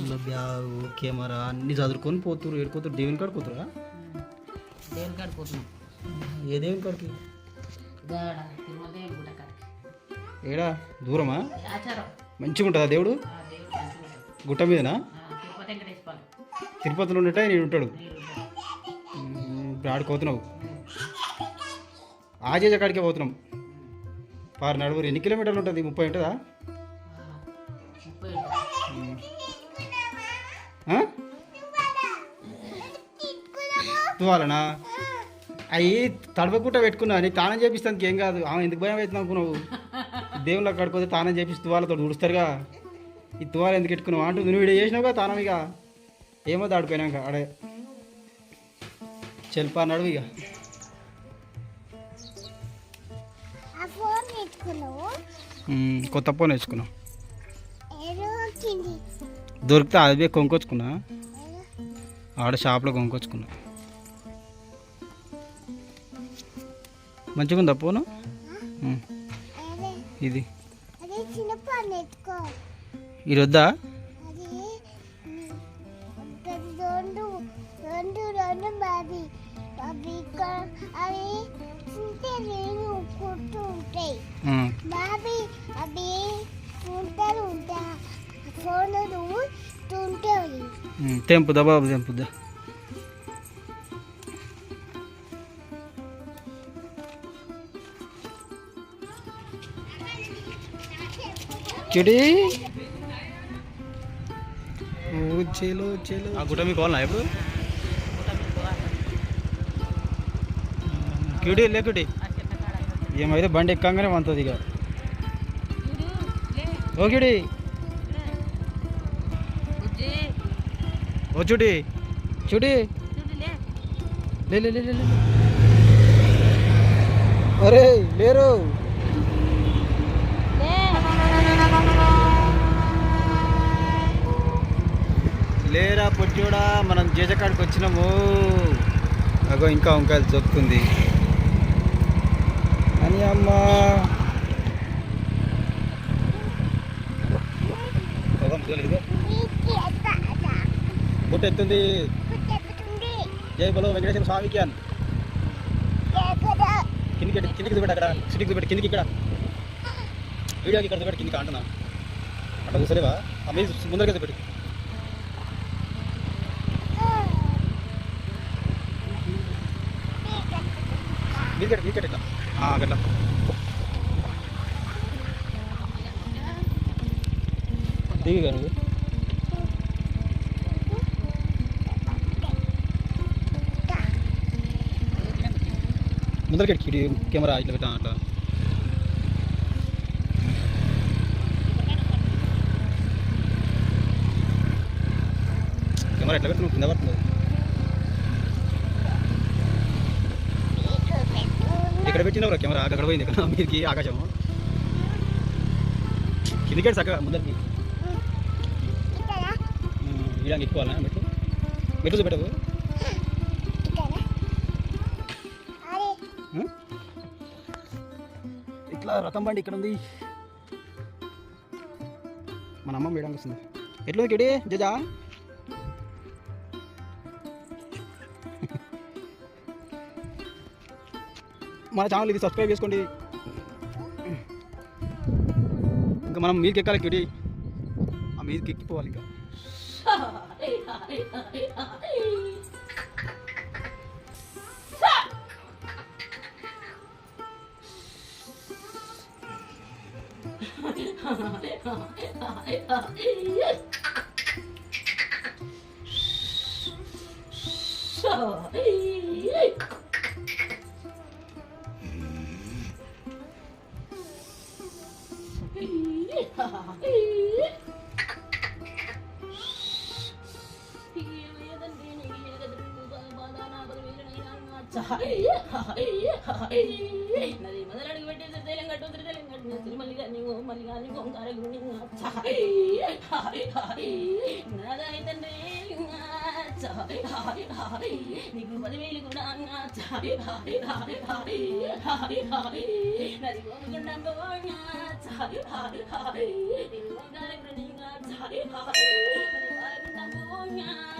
ఇందులో bag camera అన్ని చదువుకొని పోతురు ఏడుకోతురు దేవుని కాడికి పోతురా దేవుని కాడికి పోతున్నాం. ఏ దేవుని కాడికి? ఏడా? దూరమా? మంచిగా ఉంటుందా దేవుడు. గుట్ట మీదనా? తిరుపతిలో ఉన్నట్టే నేను ఉంటాడు. ఇప్పుడు ఆడికి పోతున్నావు. ఆజేజ కాడికే పోతున్నాం. పారు నడువురు ఎన్ని కిలోమీటర్లు ఉంటుంది? ముప్పై ఉంటుందా? తువ్వాలనా అవి తడవకుండా పెట్టుకున్నా నీ తానం చేపిస్తానికి ఏం కాదు. ఆమె ఎందుకు భయం అవుతుంది అనుకున్నావు? దేవుళ్ళ కడుకోతే తానం చేపిస్తే తువాలతో ఉడుస్తారుగా ఈ తువాలు ఎందుకు పెట్టుకున్నావు? అంటూ నువ్వు వీడియో చేసినావుగా తానం ఇక. ఏమో దాడిపోయినాక ఆడే. చెల్పా నడువు ఇక. కొత్త ఫోన్ వేసుకున్నాం ఏదో వచ్చింది. దొరికితే అదే కొనుక్కొచ్చుకున్నా. ఆడ షాప్లో కొనుక్కొచ్చుకున్నా. మంచిగా ఉందా ఫోను అదే ఇది ఇది వద్దా రెండు బాబీ అవి ఓ చెలో చెలో ఆ గుట్ట మీకు కావాలన్నా ఇప్పుడు. కిడి లేకుడి. ఏమైతే బండి ఎక్కంగానే వంతది ఇక చూడు, ఓ కిడి ఓ చూడి చూడి చూడు, లే. లే లే లే లే, లే. అరే లేరు లేరా పొట్టోడా మనం జేజకాడికి వచ్చినాము. అగో ఇంకా వంకాయలు చొక్కుంది అని అమ్మ. బుట్ట ఎత్తుంది. జై బలో వెంకటేశ్వర స్వామికి అని. కిందికి కిందికి దిగబెట్టు అక్కడ. సిటీకి పెట్టి కిందికి ఇక్కడ. వీడియోకి ఇక్కడ దిగబెట్టి కిందికి అంటున్నా. అట్లా కూర్చోలేవా ఆ మీద ముందరకి పెట్టు ముందరకి కిడి కెమెరా ఇట్లా పెట్టా అట్లా. కెమెరా ఎట్లా కింద పడుతుంది. ఇక్కడ పెట్టినవరా కెమెరా? అక్కడ పోయింది ఇక్కడ మీరికి ఆకాశం. కిందికి చక్కగా ముందరికి. ఇడానికి ఎక్కువాలా మెట్లు. మెట్లు చూపెట్టవు ఇట్లా రథం బండి ఇక్కడ ఉంది. మన అమ్మ వేయడానికి వస్తుంది. ఎట్లా కిడి? జజా? మన ఛానల్ ఇది సబ్స్క్రైబ్ చేసుకోండి. ఇంకా మనం మీదకి ఎక్కాలి కిడి. ఆ మీదకి ఎక్కిపోవాలి ఇంకా. 哈 నీవు మల్లిగా నీవు ఓంకారగు నాదాయి తండ్రి నీకు పదివేలు కూడా నది ఓంకుండా నీవు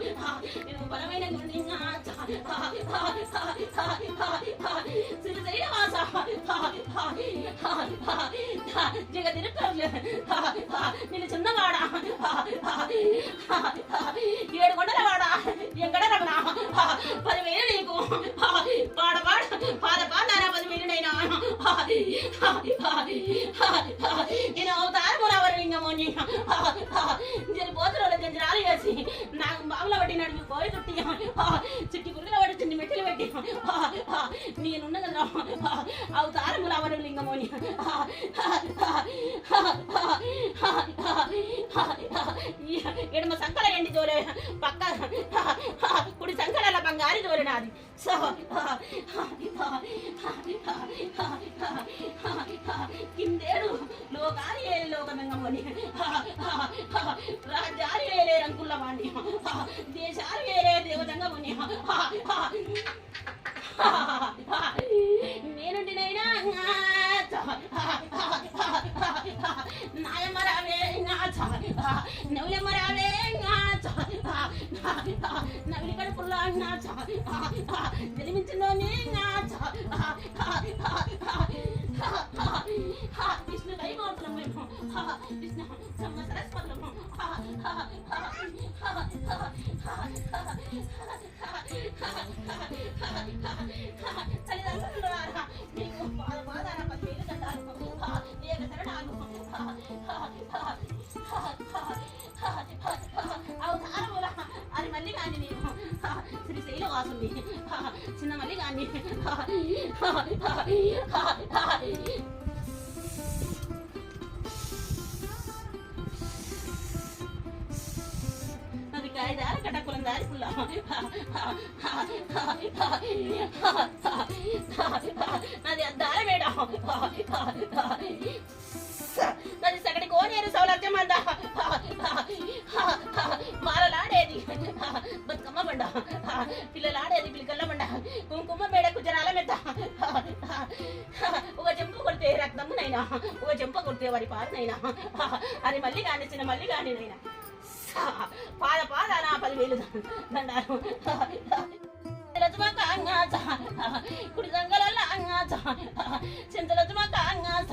నది లక్క మేడలు నాగుండనైనా నేను ఓదారములా నేను ఓంగలింగాన్ని నేను ఓంకార గురుని నేను పాలలింగాన్ని నేను బలమైన గురుని శ్రీశైలవాస జగదిరుక్కర్లు నేను చిన్నవాడ ఏడు కొండలవాడ ఎంకడ రమణ పదివేలు నీకు పాడ పాడ పాద పాదారా பதினஞ்சு நாள் ஆச்சு நாங்கள் மாவுல வட்டி நடந்து போய் சுட்டியோம் சுட்டி குறுக்கில் வட்டி சின்ன மெட்டில் வெட்டியோம் நீ நுண்ணுங்கிறோம் அவ தாரங்கள அவர்கள் இங்க மோனி இடம சங்கல எண்டி ஜோலே பக்கா குடி சங்கல பங்காரி ஜோலே நாதி సో కిందేడు లోకాలు ఏ లోకమంగమని. రాజ్యాలు వేలే రంకుల్లవాణి దేశాలు వేలే దేవతంగమని నేనుండినైనా జన్మించినోనే విష్ణు దైవోత్తరం మేము విష్ణు బ్రహ్మ సరస్వతులము తల్లిదండ్రులు రారా నీకు పాద పాదాన పదివేలు దండాలు శరణాలు నేను శ్రీశైల వాసుని చిన్న మళ్ళీ కానీ అది కాయదార కటకులం దారి పుల్ల నాది అద్దాల మేడ నాది సగడి కోనేరు సౌలభ్యం అంద మారలాడేది బతుకమ్మ బండ పిల్లలాడేది పిల్లకల్ల బండ కుంకుమ మేడ కుజరాల మెత్త. ఒక చెంపు కొడితే రక్తమునైనా ఒక చెంప కొడితే వారి పారునైనా అది మళ్ళీ కానిచ్చిన మళ్ళీ కానినైనా. పాద పాద నా పదివేలు దండారు రజమక అంగాచ కుడి సంగలల్ల అంగాచ చింత రజమక అంగాచ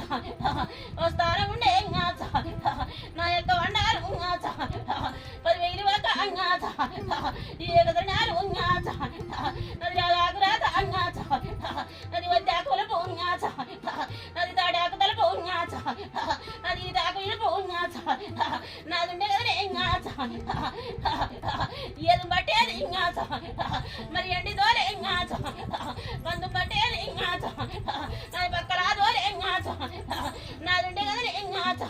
వస్తార ఉండే అంగాచ నా యొక్క వండారు అంగాచ పదివేలు వక అంగాచ ఏకదనాలు అంగాచ నది రాగాకురాత అంగాచ నది వద్దాకుల అంగాచ నది తాడాకు తలపు అంగాచ అంగాచ నాదుండే కదా ఎంగాచ ఏది బట్టేది ఇంగాచ మరి ఎండి దోలే ఎంగాచ పందు పట్టేది ఇంగాచ నాది పక్కల దోలే ఎంగాచ నాదుండే కదా ఎంగాచ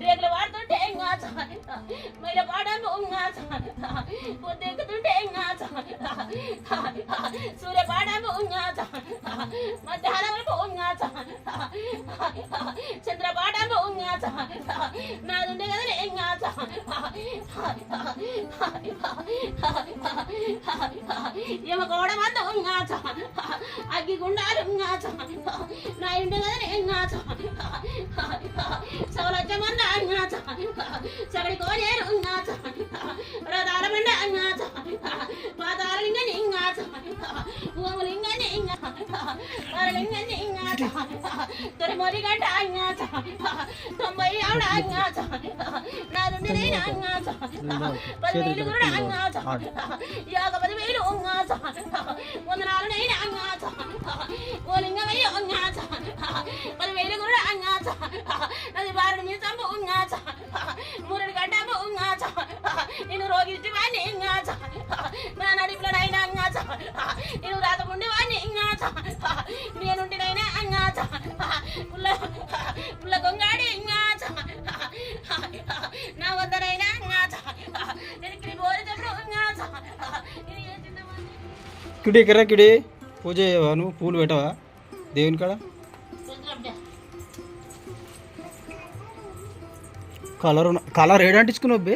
రేగులు వాడుతుంటే ఎంగాచ మైల పాడము ఉంగాచ పొద్దెక్కుతుంటే ఎంగాచ సూర్య పాడము ఉంగాచ మధ్యాహ్నం ఉంగాచ చంద్రపాఠం ఉంగాచ నాదుండే కదా ఎంగాచ ఏమ గోడ మంద ఉంగాచ అగ్గి గుండాలు ఉంగాచ నా ఉండే కదా ఎంగాచ సౌలభ్య మంద అంగాచ కోనేరు రథాల మండ పాతాల లింగని ఇంగాచ వరలింగని ఇంగాచ తొలిమొరి గంట అంగాచ తొంభై ఆవిడ అంగాచ నాదుండి నేను అంగాచ పదివేలు కూడా అంగాచ. యాగ పదివేలు అంగాచ వందనాలు నేను అంగాచ ఓ లింగమయ్య అంగాచ పదివేలు కూడా అంగాచ నది బారుడు మీ చంపు ఉంగాచ మురుడు గడ్డ ఉంగాచ నేను రోగిచ్చి వాడిని ఇంగాచ నా నడిపులనైనా అంగాచ నేను రాతముండి వాడిని ఇంగాచ నేనుంటినైనా అంగాచ. పుల్ల కిడి కర్రా కిడి? పూజ చేయవా నువ్వు? పూలు పెట్టవా? దేవుని కాడ? కలర్ కలర్ ఏడంటించుకున్నావు బే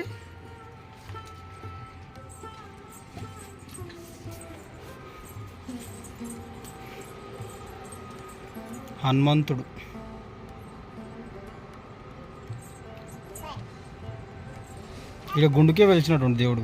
హనుమంతుడు. ఇక గుండుకే వెలిచినటువంటి దేవుడు.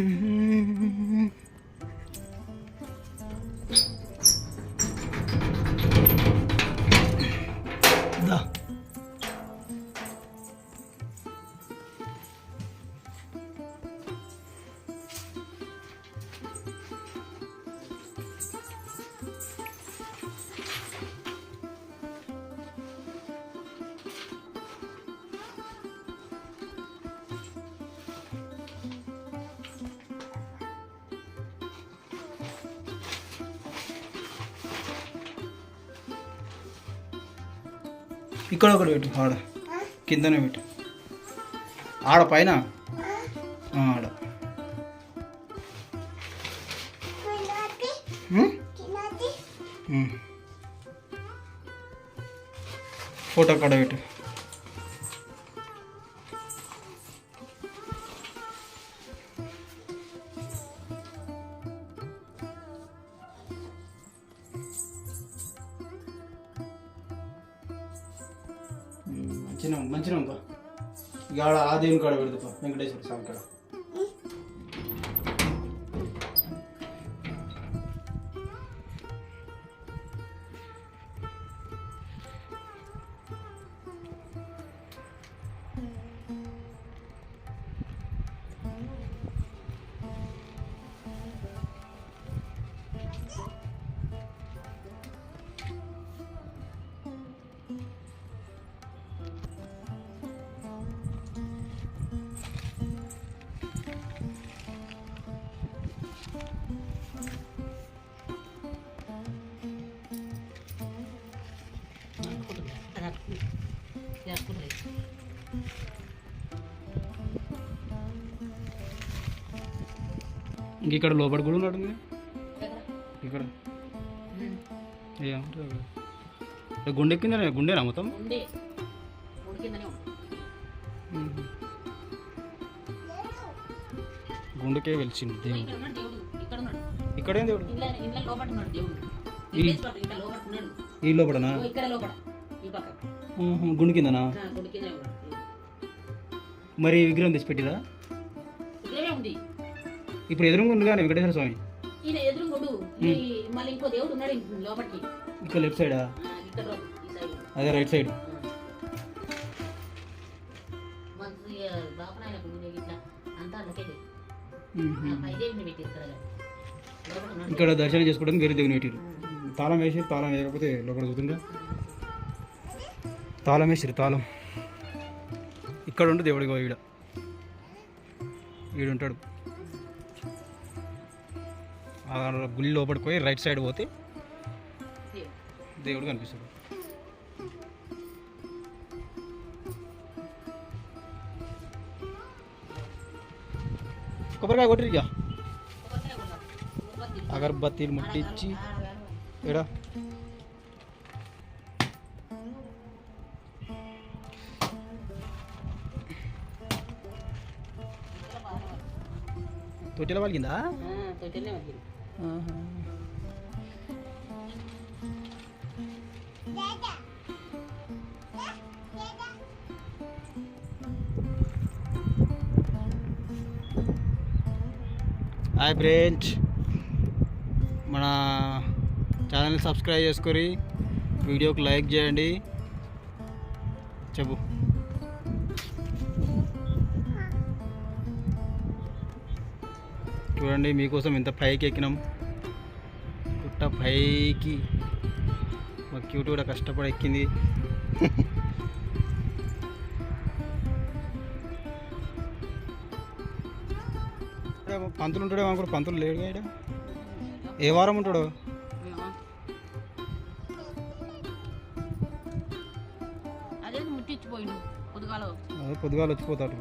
ఇక్కడ ఒకటి పెట్టు ఆడ. కిందనే పెట్టు. ఆడ పైన? ఆడ. ఫోటో కాడ పెట్టు. చిన్న మంచిగా ఉందా ఇక ఆడ ఆ దేవుని కాడ పెడతా వెంకటేశ్వర స్వామి కాడ. ఇక్కడ లోపల కూడా ఉన్నాడు ఇంకా. ఇక్కడ. ఏమంటారు అక్కడ? ఇక్కడ గుండె కింద గుండెనా మొత్తం. గుండెకే వెలిచింది దేవుడు. ఇక్కడ దేవుడు. ఈ- ఆహా, గుండె కిందనా? మరి విగ్రహం తెచ్చి పెట్టిరా ఇక్కడే ఉంది. ఇప్పుడు ఎదురుగా వెంకటేశ్వర స్వామి. ఈయన ఎదురుగుడు. ఈ మళ్ళీ ఇంకో దేవుడు ఉన్నాడు ఇంక లోపలికి. ఇక్కడ లెఫ్ట్ సైడా? అదే రైట్ సైడ్. ఇక్కడ దర్శనం చేసుకోవడానికి వేరే దేవుని పెట్టిరు తాళం వేసి తాళం వేయకపోతే లోపల చూతుందా తాళం వేసిరు తాళం. ఇక్కడ ఉండి దేవుడిగా ఈడ. ఈడుంటాడు. గుళ్ళి గుడి లోపలికి పోయి రైట్ సైడ్ పోతే దేవుడు కనిపిస్తాడు. కొబ్బరికాయ కొట్టిరిగా అగరబత్తీలు ముట్టించి ఎడా తొట్టెల పలిగిందా? తొట్టినే వచ్చింది హాయ్ ఫ్రెండ్స్. మన ఛానల్ సబ్స్క్రైబ్ చేసుకొని వీడియోకి లైక్ చేయండి. చెప్పు. చూడండి మీకోసం ఎంత పైకి ఎక్కినాం. గుట్ట పైకి. మా క్యూట్ కూడా కష్టపడి ఎక్కింది. పంతులు ఉంటాడేమో అనుకో పంతులు లేడు ఈడ. ఏ వారం ఉంటాడు? పొద్దుగాల వచ్చిపోతాడు.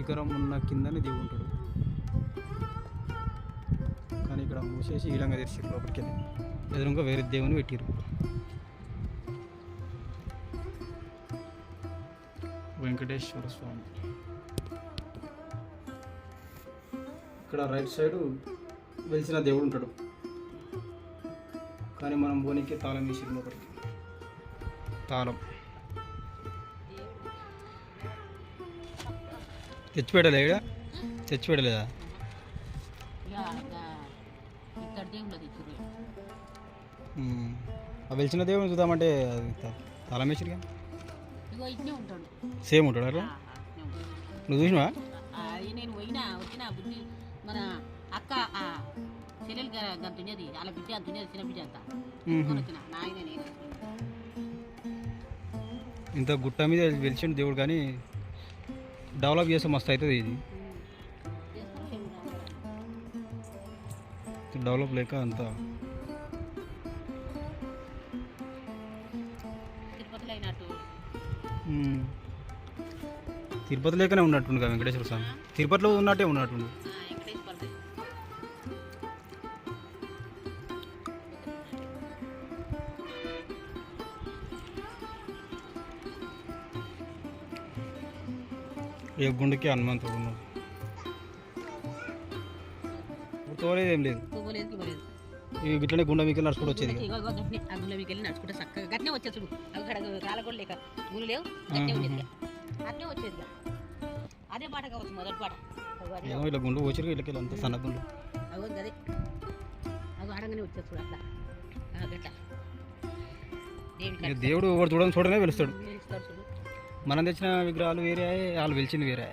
శిఖరం ఉన్న కిందనే దేవుడు ఉంటాడు. కానీ ఇక్కడ మూసేసి ఈడంగా తెరిచి లోపలికి వెళ్ళి. ఎదురుగా వేరే దేవుని పెట్టిరు వెంకటేశ్వర స్వామి. ఇక్కడ రైట్ సైడ్ వెలిసిన దేవుడు ఉంటాడు. కానీ మనం పోనీకి తాళం వేసి లోపలికి. తాళం. తెచ్చిపెట్టలేదా? తెచ్చిపెట్టలేదా? ఇక ఇక్కడ. ఆ వెలిసిన దేవుని చూద్దామంటే అది త- తాళం వేసిరుగా ఇగో ఇట్నే ఉంటాడు. సేమ్ ఉంటాడు అట్లా. నువ్వు చూసినావా? ఆ, అది నేను పోయినా వచ్చిన బుద్ధి మన అక్క ఆ చెల్లెలు గంతున్నది అలా బిడ్డ అంతున్నది చిన్న బిడ్డ అంతా ఉహు. వచ్చిన నాయన నేను. ఇంత గుట్ట మీద వెలిసిన దేవుడు కానీ డెవలప్ చేస్తే మస్తు అవుతుంది ఇది. డెవలప్ లేక అంత. తిరుపతి లేకనే ఉన్నట్టుండు కదా వెంకటేశ్వర స్వామి. తిరుపతిలో ఉన్నట్టే ఉన్నట్టుండు. ఏ గుండెకి హనుమంతుడు ఉన్నాడు తోలేదు ఏం లేదు ఇట్లనే గుండె మీకు నడుచుకుంటూ వచ్చేది గుళ్ళ మీకు నడుచుకుంటే చక్కగా. గట్నే వచ్చేది చూడు. కాలగొడ లేక గుళ్ళు లేవు. గట్నే. అట్నే వచ్చేది. అదే పాట కావచ్చు మొదటి పాట. అదే. ఏమో ఇట్లా గుండు వచ్చి ఇట్లకి అంత సన్న గుండు. అగో వచ్చేది చూడు అట్లా. దేవుడు ఒకటి చూడని చూడనే వెలుస్తాడు. మనం తెచ్చిన విగ్రహాలు వేరే వాళ్ళు వెలిచింది వేరే.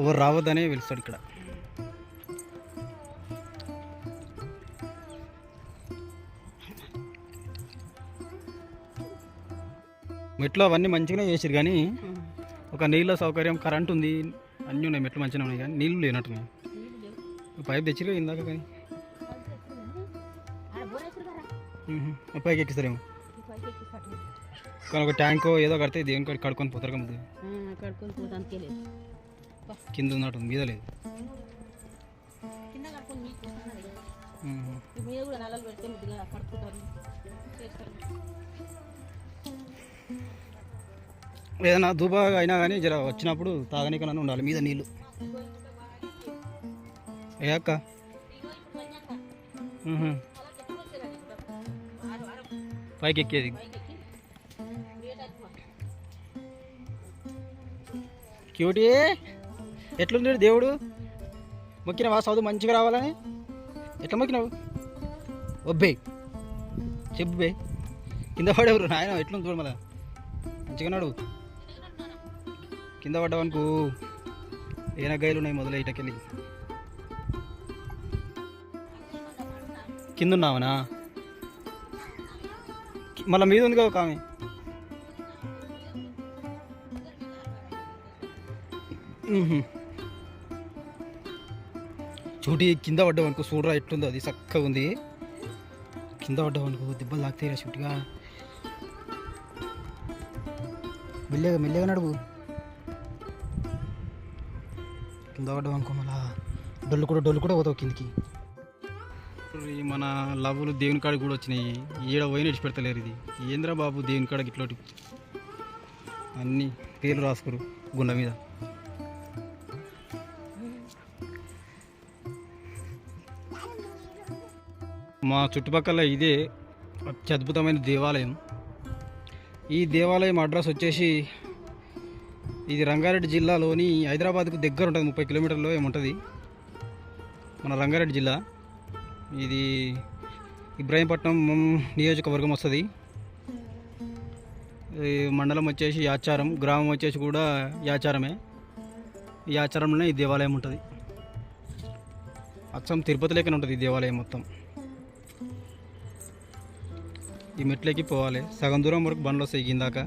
ఎవరు రావద్దనే వెలుస్తాడు ఇక్కడ. మెట్లు అవన్నీ మంచిగానే చేసిరు కానీ ఒక నీళ్ళ సౌకర్యం కరెంట్ ఉంది అన్నీ ఉన్నాయి మెట్లు మంచిగా ఉన్నాయి కానీ నీళ్ళు లేనట్టున్నాయి పైప్ తెచ్చిరు ఇందాక కానీ. పైకి ఎక్కిస్తారేమో. కానీ ఒక ట్యాంకో ఏదో కడితే దేవుని కాడికి కడుక్కొని పోతారు కదా పోతానికి లేదు. కింద ఉన్నట్టు మీద లేదు. మీద కూడా నల్లలు పెడితే ముద్దుగా చేస్తారు. ఏదైనా దూబాగా అయినా కానీ జర వచ్చినప్పుడు తాగనీకనన్నా ఉండాలి మీద నీళ్ళు. ఏ అక్క. పైకి ఎక్కేది క్యూటీ. ఎట్లున్నాడు దేవుడు? మొక్కినవా? చదువు మంచిగా రావాలని? ఎట్లా మొక్కినావు? ఒబ్బే. చెప్పు బే. కింద పడేవారు. నాయన ఎట్లుంది చూడు మళ్ళా? మంచిగా నాడు కింద పడ్డావనుకో ఏనగాయలు ఉన్నాయి మొదలు ఇటకెళ్ళి. కింద ఉన్నావనా? మళ్ళీ మీద ఉంది కదా ఒక ఆమె. చూటి కింద పడ్డావనుకో చూడరా ఎట్లుందో అది చక్కగా ఉంది. కింద పడ్డావనుకో దెబ్బలు తాకుతాయిరా షూట్గా. మెల్లగా మెల్లగా నడువు. కింద పడ్డాం అనుకో మళ్ళా డొల్లు కూడా డొల్లు కూడా పోతావు కిందికి. మన లవ్వులు దేవుని కాడికి కూడా వచ్చినాయి. ఈడ పోయి పెడతలేరు ఇది. ఏంద్రా బాబు దేవుని కాడకి ఇట్లోటి? అన్నీ పేర్లు రాసుకురు గుండె మీద. మా చుట్టుపక్కల ఇదే అత్యద్భుతమైన దేవాలయం. ఈ దేవాలయం అడ్రస్ వచ్చేసి ఇది రంగారెడ్డి జిల్లాలోని హైదరాబాద్కు దగ్గర ఉంటుంది ముప్పై కిలోమీటర్లో ఏముంటుంది. మన రంగారెడ్డి జిల్లా. ఇది ఇబ్రాహీంపట్నం నియోజకవర్గం వస్తుంది. మండలం వచ్చేసి యాచారం గ్రామం వచ్చేసి కూడా యాచారమే. ఈ ఆచారంలోనే ఈ దేవాలయం ఉంటుంది. అచ్చం తిరుపతి లేకనే ఉంటుంది ఈ దేవాలయం మొత్తం. ఈ మెట్లెక్కి పోవాలి. సగం దూరం వరకు బండ్లు వస్తాయి కిందాక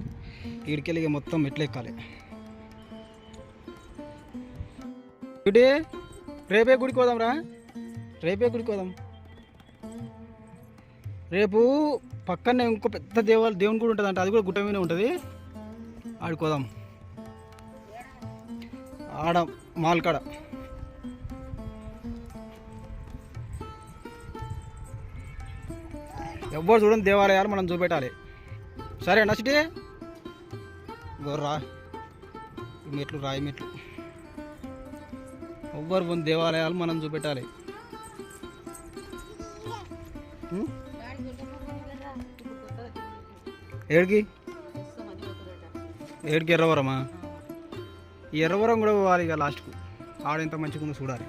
ఇక్కడికెళ్ళి మొత్తం మెట్లు ఎక్కాలి. ఇటే రేపే గుడికి పోదాం రా. రేపే గుడికి పోదాం. రేపు పక్కనే ఇంకో పెద్ద దేవాలయం దేవుని గుడి ఉంటుంది అంటే అది కూడా గుట్ట మీద ఉంటుంది ఆడుకోదాం ఆడ మాల్కాడ. ఎవ్వరు చూడండి దేవాలయాలు మనం చూపెట్టాలి. సరే నచ్చితే గొర్రా మెట్లు రాయి మెట్లు. ఎవ్వరు పోని దేవాలయాలు మనం చూపెట్టాలి. ఏడికి? ఏడికి ఎర్రవరమా? ఈ ఎర్రవరం కూడా పోవాలి ఇక లాస్ట్కు. ఆడెంత మంచిగా ఉందో చూడాలి.